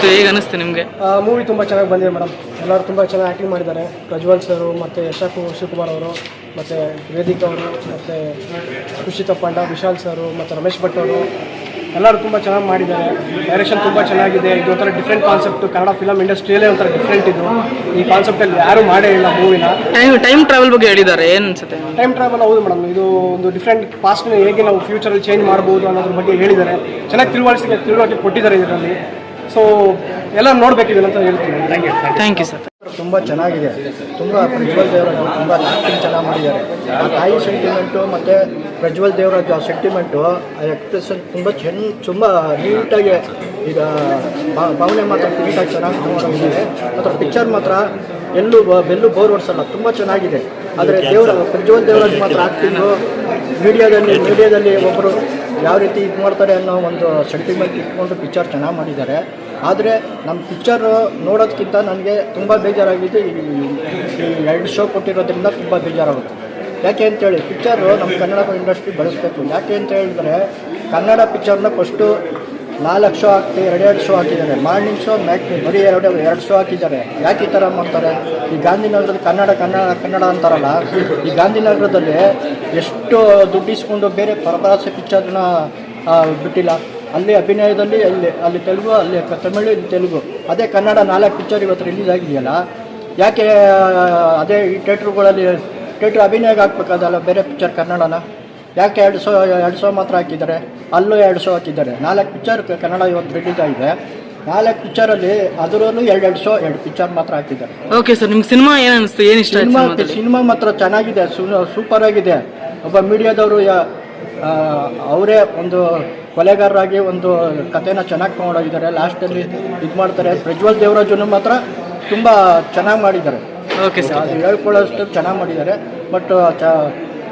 ಇತ್ತು ಹೇಗೆ ಅನಿಸ್ತು ನಿಮಗೆ? ಮೂವಿ ತುಂಬ ಚೆನ್ನಾಗಿ ಬಂದಿದೆ ಮೇಡಮ್ ಎಲ್ಲರೂ ತುಂಬ ಚೆನ್ನಾಗಿ ಆ್ಯಕ್ಟಿಂಗ್ ಮಾಡಿದ್ದಾರೆ. ಪ್ರಜ್ವಲ್ ಸರು ಮತ್ತು ಯಶಕು ಶಿವಕುಮಾರ್ ಅವರು ಮತ್ತು ವೇದಿಕಾ ಅವರು ಮತ್ತು ಖುಷಿತ ಪಾಂಡ ವಿಶಾಲ್ ಸರು ಮತ್ತು ರಮೇಶ್ ಭಟ್ ಅವರು. ಎಲ್ಲರೂ ತುಂಬ ಚೆನ್ನಾಗಿ ಮಾಡಿದ್ದಾರೆ. ಡೈರೆಕ್ಷನ್ ತುಂಬ ಚೆನ್ನಾಗಿದೆ. ಇದು ಒಂಥರ ಡಿಫ್ರೆಂಟ್ ಕಾನ್ಸೆಪ್ಟು ಕನ್ನಡ ಫಿಲಮ್ ಇಂಡಸ್ಟ್ರಿಯಲ್ಲೇ ಒಂಥರ ಡಿಫ್ರೆಂಟ್ ಇದು. ಈ ಕಾನ್ಸೆಪ್ಟಲ್ಲಿ ಯಾರೂ ಮಾಡೇ ಇಲ್ಲ ಮೂವಿನ ಟೈಮ್ ಟೈಮ್ ಟ್ರಾವೆಲ್ ಬಗ್ಗೆ ಹೇಳಿದ್ದಾರೆ ಏನು ಅನ್ಸುತ್ತೆ? ಟೈಮ್ ಟ್ರಾವೆಲ್ ಹೌದು ಮೇಡಮ್ ಇದು ಒಂದು ಡಿಫ್ರೆಂಟ್ ಪಾಸ್ಟ್ನ ಹೇಗೆ ನಾವು ಫ್ಯೂಚರಲ್ಲಿ ಚೇಂಜ್ ಮಾಡ್ಬೋದು ಅನ್ನೋದ್ರ ಬಗ್ಗೆ ಹೇಳಿದ್ದಾರೆ. ಚೆನ್ನಾಗಿ ತಿಳುವಳಿಸಿಕೆ ತಿಳುವಳಿಕೆ ಕೊಟ್ಟಿದ್ದಾರೆ ಇದರಲ್ಲಿ. ಸೊ ಎಲ್ಲ ನೋಡಬೇಕಿದೆ ಅಂತ ಹೇಳ್ತೀನಿ. Thank you thank you sir ತುಂಬ ಚೆನ್ನಾಗಿದೆ. ತುಂಬ ಪ್ರಜ್ವಲ್ ದೇವರಾಜ್ ತುಂಬ ಆ್ಯಕ್ಟಿಂಗ್ ಚೆನ್ನಾಗಿ ಮಾಡಿದ್ದಾರೆ. ಆ ತಾಯಿ ಸೆಂಟಿಮೆಂಟು ಮತ್ತು ಪ್ರಜ್ವಲ್ ದೇವರಾಜ್ ಆ ಸೆಂಟಿಮೆಂಟು ಆ ಎಕ್ಸ್ಪ್ರೆಷನ್ ತುಂಬ ಚೆನ್ನ ತುಂಬ ನೀಟಾಗಿ ಈಗ ಭಾವನೆ ಮಾತ್ರ ನೀಟಾಗಿ ಚೆನ್ನಾಗಿ ಮಾಡಿದ್ದಾರೆ ಮತ್ತು ಪಿಕ್ಚರ್ ಮಾತ್ರ ಎಲ್ಲೂ ಬ- ಬೆಲ್ಲೂ ಬೋರ್ ಹೊಡ್ಸಲ್ಲ ತುಂಬ ಚೆನ್ನಾಗಿದೆ. ಆದರೆ ದೇವರ ಪ್ರಜ್ವಲ್ ದೇವರಾಜ್ ಮಾತ್ರ ಆ್ಯಕ್ಟಿಂಗು ಮೀಡಿಯಾದಲ್ಲಿ ಮೀಡಿಯಾದಲ್ಲಿ ಒಬ್ಬರು ಯಾವ ರೀತಿ ಇದು ಮಾಡ್ತಾರೆ ಅನ್ನೋ ಒಂದು ಸೆಂಟಿಮೆಂಟ್ ಇಟ್ಕೊಂಡು ಪಿಕ್ಚರ್ ಚೆನ್ನಾಗಿ ಮಾಡಿದ್ದಾರೆ. ಆದರೆ ನಮ್ಮ ಪಿಕ್ಚರ್ ನೋಡೋದಕ್ಕಿಂತ ನನಗೆ ತುಂಬ ಬೇಜಾರಾಗಿದ್ದು ಈ ಎರಡು ಶೋ ಕೊಟ್ಟಿರೋದ್ರಿಂದ ತುಂಬ ಬೇಜಾರಾಗುತ್ತೆ. ಯಾಕೆ ಅಂತೇಳಿ ಪಿಕ್ಚರು ನಮ್ಮ ಕನ್ನಡ ಇಂಡಸ್ಟ್ರಿ ಬಳಸಬೇಕು. ಯಾಕೆ ಅಂತ ಹೇಳಿದ್ರೆ, ಕನ್ನಡ ಪಿಕ್ಚರ್ನ ಫಸ್ಟು ನಾಲ್ಕು ಶೋ ಹಾಕ್ತಿ ಎರಡೆರಡು ಶೋ ಹಾಕಿದ್ದಾರೆ. ಮಾರ್ನಿಂಗ್ ಶೋ ಮ್ಯಾಕ್ನಿ ಬರೀ ಎರಡು ಎರಡು ಶೋ ಹಾಕಿದ್ದಾರೆ. ಯಾಕೆ ಈ ಥರ ಮಾಡ್ತಾರೆ? ಈ ಗಾಂಧಿನಗರದಲ್ಲಿ ಕನ್ನಡ ಕನ್ನಡ ಕನ್ನಡ ಅಂತಾರಲ್ಲ, ಈ ಗಾಂಧಿನಗರದಲ್ಲಿ ಎಷ್ಟು ದುಡ್ಡು ಇಸ್ಕೊಂಡು ಬೇರೆ ಪರಭಾಷೆ ಪಿಕ್ಚರ್ನ ಬಿಟ್ಟಿಲ್ಲ. ಅಲ್ಲಿ ಅಭಿನಯದಲ್ಲಿ ಅಲ್ಲಿ ಅಲ್ಲಿ ತೆಲುಗು ಅಲ್ಲಿ ತಮಿಳು ಇಲ್ಲಿ ತೆಲುಗು. ಅದೇ ಕನ್ನಡ ನಾಲ್ಕು ಪಿಕ್ಚರ್ ಇವತ್ತು ರಿಲೀಸ್ ಆಗಿದೆಯಲ್ಲ? ಯಾಕೆ ಅದೇ ಈ ಥೇಟ್ರುಗಳಲ್ಲಿ ಥೇಟ್ರ್ ಅಭಿನಯಕ್ಕೆ ಹಾಕ್ಬೇಕಾದಲ್ಲ ಬೇರೆ ಪಿಕ್ಚರ್ ಕನ್ನಡನ? ಯಾಕೆ ಎರಡು ಸೋ ಎರಡು ಸೋ ಮಾತ್ರ ಹಾಕಿದ್ದಾರೆ? ಅಲ್ಲೂ ಎರಡು ಸೋ ಹಾಕಿದ್ದಾರೆ. ನಾಲ್ಕು ಪಿಕ್ಚರ್ ಕನ್ನಡ ಇವತ್ತು ರಿಲೀಸ್ ಆಗಿದೆ. ನಾಲ್ಕು ಪಿಕ್ಚರಲ್ಲಿ ಅದರಲ್ಲೂ ಎರಡು ಎರಡು ಶೋ ಎರಡು ಪಿಕ್ಚರ್ ಮಾತ್ರ ಹಾಕಿದ್ದಾರೆ. ಓಕೆ ಸರ್ ನಿಮ್ಗೆ ಸಿನಿಮಾ ಏನು ಅನಿಸ್ತು ಏನು ಇಷ್ಟ ಸಿನಿಮಾ ಸಿನಿಮಾ ಮಾತ್ರ ಚೆನ್ನಾಗಿದೆ. ಸೂಪರ್ ಆಗಿದೆ. ಒಬ್ಬ ಮೀಡಿಯಾದವರು ಅವರೇ ಒಂದು ಕೊಲೆಗಾರರಾಗಿ ಒಂದು ಕಥೆನ ಚೆನ್ನಾಗಿ ತೊಗೊಂಡೋಗಿದ್ದಾರೆ. ಲಾಸ್ಟಲ್ಲಿ ಇದು ಮಾಡ್ತಾರೆ. ಪ್ರಜ್ವಲ್ ದೇವರಾಜನು ಮಾತ್ರ ತುಂಬ ಚೆನ್ನಾಗಿ ಮಾಡಿದ್ದಾರೆ. ಓಕೆ ಸರ್ ಅದು ಹೇಳ್ಕೊಳ್ಳೋಷ್ಟು ಚೆನ್ನಾಗಿ ಮಾಡಿದ್ದಾರೆ. ಬಟ್ ಚ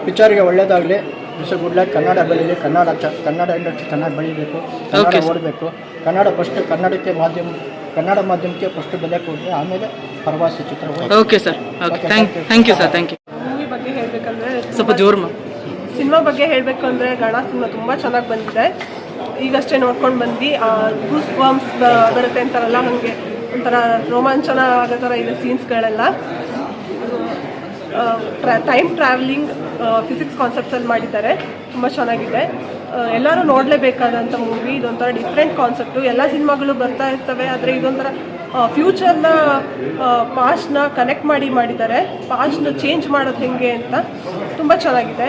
ಪಿಕ್ಚರ್ಗೆ ಒಳ್ಳೇದಾಗಲಿ. ಮಿಸ್ ಗುಡ್ ಲಕ್ ಕನ್ನಡ ಬೆಳೀಲಿ. ಕನ್ನಡ ಚ ಕನ್ನಡ ಇಂಡಸ್ಟ್ರಿ ಚೆನ್ನಾಗಿ ಬೆಳೀಬೇಕು. ಕನ್ನಡ ಓಡಬೇಕು ಕನ್ನಡ ಫಸ್ಟ್ ಕನ್ನಡಕ್ಕೆ ಮಾಧ್ಯಮ ಕನ್ನಡ ಮಾಧ್ಯಮಕ್ಕೆ ಫಸ್ಟ್ ಬೆಲೆ ಕೊಡಿ ಆಮೇಲೆ ಪ್ರವಾಸಿ ಚಿತ್ರ okay sir okay thank thank you sir thank you movie ಬಗ್ಗೆ ಹೇಳಬೇಕಂದ್ರೆ ಸ್ವಲ್ಪ ಜೋರು ಸಿನಿಮಾ ಬಗ್ಗೆ ಹೇಳಬೇಕು ಅಂದರೆ ಗಣ ಸಿನಿಮಾ ತುಂಬ ಚೆನ್ನಾಗಿ ಬಂದಿದೆ. ಈಗಷ್ಟೇ ನೋಡ್ಕೊಂಡು ಬಂದು ಗೂಸ್ ಬಾಂಬ್ಸ್ ಬರುತ್ತೆ ಅಂತಾರಲ್ಲ, ಹಾಗೆ ಒಂಥರ ರೋಮಾಂಚನ ಆಗೋ ಥರ ಇದೆ ಸೀನ್ಸ್ಗಳೆಲ್ಲ. ಟೈಮ್ ಟ್ರಾವೆಲಿಂಗ್ ಫಿಸಿಕ್ಸ್ ಕಾನ್ಸೆಪ್ಟ್ಸಲ್ಲಿ ಮಾಡಿದ್ದಾರೆ. ತುಂಬ ಚೆನ್ನಾಗಿದೆ. ಎಲ್ಲರೂ ನೋಡಲೇಬೇಕಾದಂಥ ಮೂವಿ ಇದೊಂಥರ ಡಿಫ್ರೆಂಟ್ ಕಾನ್ಸೆಪ್ಟು ಎಲ್ಲ ಸಿನಿಮಾಗಳು ಬರ್ತಾ ಇರ್ತವೆ, ಆದರೆ ಇದೊಂಥರ ಫ್ಯೂಚರ್ನ ಪಾಸ್ಟ್ನ ಕನೆಕ್ಟ್ ಮಾಡಿ ಮಾಡಿದ್ದಾರೆ. ಪಾಸ್ಟ್ನ ಚೇಂಜ್ ಮಾಡೋದು ಹೆಂಗೆ ಅಂತ ತುಂಬ ಚೆನ್ನಾಗಿದೆ.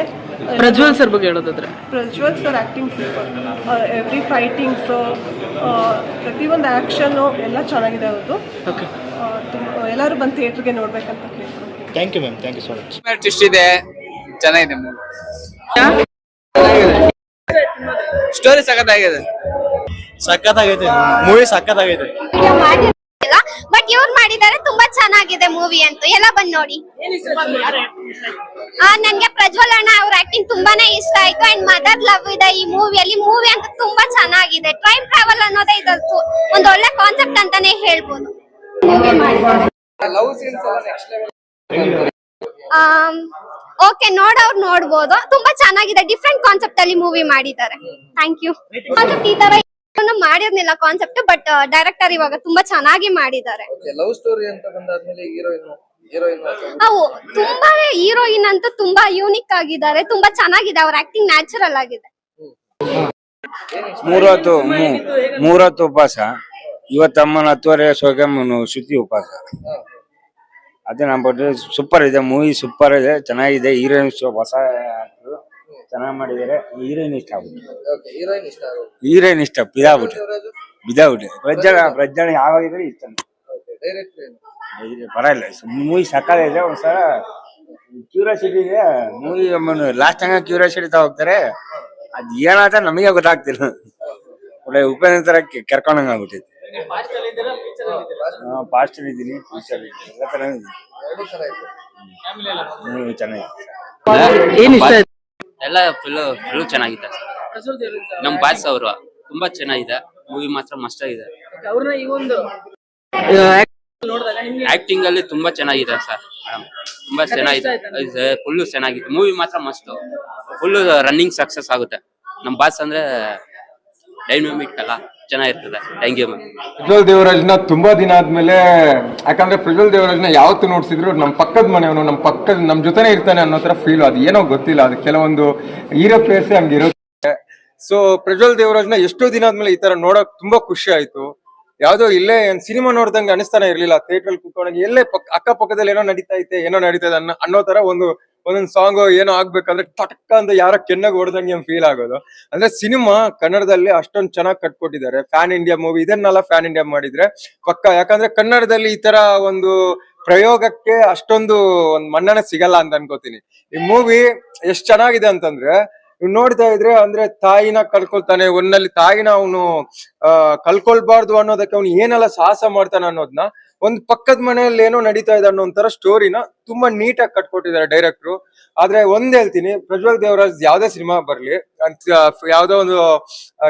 ಪ್ರಜ್ವಲ್ ಸರ್ ಬಗ್ಗೆ ಹೇಳೋದಾದ್ರೆ. Prajwal sir acting super every fightings ಪ್ರತಿಯೊಂದು ಆಕ್ಷನ್ ಎಲ್ಲ ಚೆನ್ನಾಗಿದೆ ಅವ್ರದ್ದು ಓಕೆ ಎಲ್ಲರೂ ಬಂದು ಥಿಯೇಟ್ರಿಗೆ ನೋಡ್ಬೇಕಂತ ಕೇಳ್ತಾರೆ thank you ma'am thank you so much twist ಇದೆ ಚೆನ್ನಾಗಿದೆ ಸ್ಟೋರಿ ಸಖತ್ತಾಗಿದೆ. ಸಖತ್ತಾಗೈತೆ ಮೂವಿ ಸಖತ್ತಾಗೈತೆ. ಬಟ್ ಇವ್ರು ಮಾಡಿದ್ದಾರೆ ತುಂಬಾ ಚೆನ್ನಾಗಿದೆ ಮೂವಿ ಅಂತೂ. ಎಲ್ಲ ಬಂದ್ ನೋಡಿ. ಆ, ನನ್ಗೆ ಪ್ರಜ್ವಲ್ ಅಣ್ಣ ಅವ್ರ ಆಕ್ಟಿಂಗ್ ತುಂಬಾನೇ ಇಷ್ಟ ಆಯ್ತು. ಅಂಡ್ ಮದರ್ ಲವ್ ಇದೆ ಈ ಮೂವಿಯಲ್ಲಿ ಮೂವಿ ಅಂತ ತುಂಬಾ ಚೆನ್ನಾಗಿದೆ. ಟೈಮ್ ಟ್ರಾವೆಲ್ ಅನ್ನೋದೇ ಇದು ಒಂದ್ ಒಳ್ಳೆ ಕಾನ್ಸೆಪ್ಟ್ ಅಂತಾನೆ ಹೇಳ್ಬೋದು. ಲವ್ ಸೀನ್ಸ್ ಎಲ್ಲ ನೆಕ್ಸ್ಟ್ ಲೆವೆಲ್ ಓಕೆ ನೋಡೋರ್ ನೋಡ್ಬೋದು. ತುಂಬಾ ಚೆನ್ನಾಗಿದೆ. ಡಿಫ್ರೆಂಟ್ ಕಾನ್ಸೆಪ್ಟ್ ಅಲ್ಲಿ ಮೂವಿ ಮಾಡಿದ್ದಾರೆ. ಥ್ಯಾಂಕ್ ಯು ಕಾನ್ಸೆಪ್ಟ್ ಈ ತರ ಮಾಡಿರ್ಲಿಲ್ಲ ಕಾನ್ಸೆಪ್ಟ್ ಬಟ್ ಡೈರೆಕ್ಟರ್ ಇವಾಗ ತುಂಬಾ ಚೆನ್ನಾಗಿ ಮಾಡಿದ್ದಾರೆ. ಲವ್ ಸ್ಟೋರಿ ಅಂತ ಬಂದಾದ್ಮೇಲೆ ಹೀರೋಯಿನ್ ಅವು ತುಂಬಾ ಹೀರೋಯಿನ್ ಅಂತೂ ತುಂಬಾ ಯೂನಿಕ್ ಆಗಿದ್ದಾರೆ ತುಂಬಾ ಚೆನ್ನಾಗಿದೆ ಅವ್ರ ಆಕ್ಟಿಂಗ್ ನ್ಯಾಚುರಲ್ ಆಗಿದೆ. ಮೂರತ್ತು ಮೂರತ್ತು ಮೂರೊತ್ತು ಉಪವಾಸ. ಇವತ್ತಮ್ಮನ ಹತ್ತುವರೆ ಸೋಗಮ್ಮನು ಶುತಿ ಉಪವಾಸ. ಅದೇ ನಮ್ಮ ಸೂಪರ್ ಇದೆ ಮೂವಿ ಸೂಪರ್ ಇದೆ ಚೆನ್ನಾಗಿದೆ ಹೀರೋಯಿನ್ ಹೊಸ. ಚೆನ್ನಾಗಿ ಮಾಡಿದರೆ. ಹೀರೋಯಿನ್ ಇಷ್ಟ ಆಗ್ಬಿಟ್ಟು ಓಕೆ ಹೀರೋಯಿನ್ ಇಷ್ಟ ಆಗೋದು ಹೀರೋಯಿನ್ ಇಷ್ಟ ಬಿದಾಬಿಟ್ಟು ಬಿದಾಬಿಟ್ಟು ಪ್ರಜ್ಜನ ಪ್ರಜ್ಜನ ಯಾವಾಗಿದ್ರೆ ಇಷ್ಟ ಡೈರೆಕ್ಟ್ ಪರವಾಗಿಲ್ಲ ಮೂವಿ ಸಕ್ಕತ್ತಿದೆ ಒಂದ್ಸಲ ಕ್ಯೂರಿಯಾಸಿಟಿ ಇದೆ ಮೂವಿ ಲಾಸ್ಟ್ ಟೈಮ್ ಕ್ಯೂರಿಯಾಸಿಟಿ ಹೋಗ್ತಾರೆ. ಅದ್ ಏನಾದ ನಮಗೆ ಗೊತ್ತಾಗ್ತಿಲ್ಲ. ಒಳ್ಳೆ ಉಪೇಂದ್ರ ತರ ಕರ್ಕೊಂಡಂಗ ಆಗ್ಬಿಟ್ಟಿದೆ. ಪಾಸ್ಟ್ ಇದ್ದೀನಿ ಫ್ಯೂಚರ್ ಎಲ್ಲ ತರ ಎರಡು ಇದೆ ಮೂವಿ ಚೆನ್ನಾಗಿದೆ. ಏನು ಇಷ್ಟ? ಆಯ್ತು ಎಲ್ಲ ಫುಲ್ ಫುಲ್ ಚೆನ್ನಾಗಿದೆ. ನಮ್ ಬಾಸ್ ಅವರು ತುಂಬಾ ಚೆನ್ನಾಗಿದೆ. ಮೂವಿ ಮಾತ್ರ ಮಸ್ತ್ ಆಗಿದೆ. ಆಕ್ಟಿಂಗ್ ಅಲ್ಲಿ ತುಂಬಾ ಚೆನ್ನಾಗಿದೆ ಸರ್ ತುಂಬಾ ಚೆನ್ನಾಗಿದೆ. ಫುಲ್ ಚೆನ್ನಾಗಿದೆ. ಮೂವಿ ಮಾತ್ರ ಮಸ್ತ್ ಫುಲ್ ರನ್ನಿಂಗ್ ಸಕ್ಸಸ್ ಆಗುತ್ತೆ. ನಮ್ ಬಾಸ್ ಅಂದ್ರೆ ಡೈನಮಿಕ್ ಅಲ್ಲ, ಚೆನ್ನಾಗಿರ್ತದೆ. ಥ್ಯಾಂಕ್ ಯು ಮ್ಯಾಮ್ ಪ್ರಜ್ವಲ್ ದೇವರಾಜ್ನ ತುಂಬಾ ದಿನ ಆದ್ಮೇಲೆ, ಯಾಕಂದ್ರೆ ಪ್ರಜ್ವಲ್ ದೇವರಾಜ್ನ ಯಾವತ್ತು ನೋಡ್ಸಿದ್ರು ನಮ್ಮ ಪಕ್ಕದ ಮನೆಯವನು ನಮ್ಮ ಪಕ್ಕದ ನಮ್ಮ ಜೊತೆನೇ ಇರ್ತಾನೆ ಅನ್ನೋ ತರ ಫೀಲ್ ಅದು ಏನೋ ಗೊತ್ತಿಲ್ಲ, ಅದು ಕೆಲವೊಂದು ಹೀರೋ ಪ್ಲೇಸ್ ಹಂಗಿರುತ್ತೆ ಸೊ ಪ್ರಜ್ವಲ್ ದೇವರಾಜ್ನ ಎಷ್ಟೋ ದಿನ ಆದ್ಮೇಲೆ ಈ ತರ ನೋಡಕ್ ತುಂಬಾ ಖುಷಿ ಆಯ್ತು. ಯಾವ್ದೋ ಇಲ್ಲೇ ಸಿನಿಮಾ ನೋಡ್ದಂಗೆ ಅನಿಸ್ತಾನೆ ಇರ್ಲಿಲ್ಲ. ಥಿಯೇಟರ್ ಅಲ್ಲಿ ಕುತ್ಕೊಂಡಂಗೆ ಎಲ್ಲೇ ಪಕ್ಕ ಅಕ್ಕಪಕ್ಕದಲ್ಲಿ ಏನೋ ನಡೀತಾ ಐತೆ, ಏನೋ ನಡೀತಾ ಇದೆ ಅನ್ನೋ ಅನ್ನೋ ತರ ಒಂದು, ಒಂದೊಂದು ಸಾಂಗ್ ಏನೋ ಆಗ್ಬೇಕಂದ್ರೆ ಟಟಕ್ಕ ಅಂತ ಯಾರ ಕೆನ್ನಾಗ ಹೊಡೆದಂಗೆ ಫೀಲ್ ಆಗೋದು. ಅಂದ್ರೆ ಸಿನಿಮಾ ಕನ್ನಡದಲ್ಲಿ ಅಷ್ಟೊಂದು ಚೆನ್ನಾಗಿ ಕಟ್ಕೊಟ್ಟಿದ್ದಾರೆ ಫ್ಯಾನ್ ಇಂಡಿಯಾ ಮೂವಿ ಇದನ್ನೆಲ್ಲ ಫ್ಯಾನ್ ಇಂಡಿಯಾ ಮಾಡಿದ್ರೆ ಪಕ್ಕ, ಯಾಕಂದ್ರೆ ಕನ್ನಡದಲ್ಲಿ ಈ ತರ ಒಂದು ಪ್ರಯೋಗಕ್ಕೆ ಅಷ್ಟೊಂದು ಒಂದು ಮನ್ನಣೆ ಸಿಗಲ್ಲ ಅಂತ ಅನ್ಕೋತೀನಿ. ಈ ಮೂವಿ ಎಷ್ಟ್ ಚೆನ್ನಾಗಿದೆ ಅಂತಂದ್ರೆ ಇವ್ ನೋಡ್ತಾ ಇದ್ರೆ ಅಂದ್ರೆ ತಾಯಿನ ಕಳ್ಕೊಳ್ತಾನೆ ಒಂದಲ್ಲಿ ತಾಯಿನ ಅವನು ಅಹ್ ಕಳ್ಕೊಳ್ಬಾರ್ದು ಅನ್ನೋದಕ್ಕೆ ಅವ್ನು ಏನೆಲ್ಲ ಸಾಹಸ ಮಾಡ್ತಾನೆ ಅನ್ನೋದನ್ನ ಒಂದ್ ಪಕ್ಕದ ಮನೆಯಲ್ಲಿ ಏನೋ ನಡೀತಾ ಇದೆ ಅನ್ನೋ ಒಂಥರ ಸ್ಟೋರಿನ ತುಂಬಾ ನೀಟಾಗಿ ಕಟ್ಕೊಟ್ಟಿದ್ದಾರೆ ಡೈರೆಕ್ಟ್ರು ಆದ್ರೆ ಒಂದ್ ಹೇಳ್ತೀನಿ, ಪ್ರಜ್ವಲ್ ದೇವರಾಜ್ ಯಾವ್ದೇ ಸಿನಿಮಾ ಬರ್ಲಿ, ಅಂತ ಯಾವ್ದೋ ಒಂದು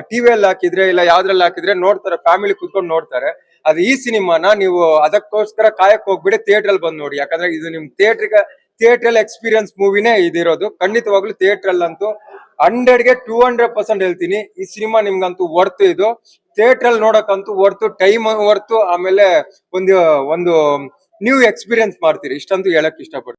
ಟಿವಿಯಲ್ಲಿ ಹಾಕಿದ್ರೆ ಇಲ್ಲ ಯಾವ್ದ್ರಲ್ಲಿ ಹಾಕಿದ್ರೆ ನೋಡ್ತಾರೆ ಫ್ಯಾಮಿಲಿ ಕುತ್ಕೊಂಡು ನೋಡ್ತಾರೆ. ಅದು ಈ ಸಿನಿಮಾನ ನೀವು ಅದಕ್ಕೋಸ್ಕರ ಕಾಯಕ್ ಹೋಗ್ಬಿಡಿ ಥಿಯೇಟರ್ ಅಲ್ಲಿ ಬಂದ್ ನೋಡಿ. ಯಾಕಂದ್ರೆ ಇದು ನಿಮ್ ಥಿಯೇಟರ್ ಥಿಯೇಟರ್ ಎಕ್ಸ್ಪೀರಿಯನ್ಸ್ ಮೂವಿನೇ ಇದಿರೋದು. ಖಂಡಿತವಾಗ್ಲೂ ಥಿಯೇಟರ್ ಅಲ್ಲಂತೂ ಹಂಡ್ರೆಡ್ಗೆ ಟೂ ಹಂಡ್ರೆಡ್ ಪರ್ಸೆಂಟ್ ಹೇಳ್ತೀನಿ. ಈ ಸಿನಿಮಾ ನಿಮ್ಗಂತೂ ವರ್ತು ಇದು. ಥಿಯೇಟರ್ ಅಲ್ಲಿ ನೋಡಕ್ಕಂತೂ ವರ್ತು ಟೈಮ್ ವರ್ತು ಆಮೇಲೆ ಒಂದು ಒಂದು ನ್ಯೂ ಎಕ್ಸ್ಪೀರಿಯನ್ಸ್ ಮಾಡ್ತೀರಿ. ಇಷ್ಟಂತೂ ಹೇಳಕ್ ಇಷ್ಟಪಡ್ತೀನಿ.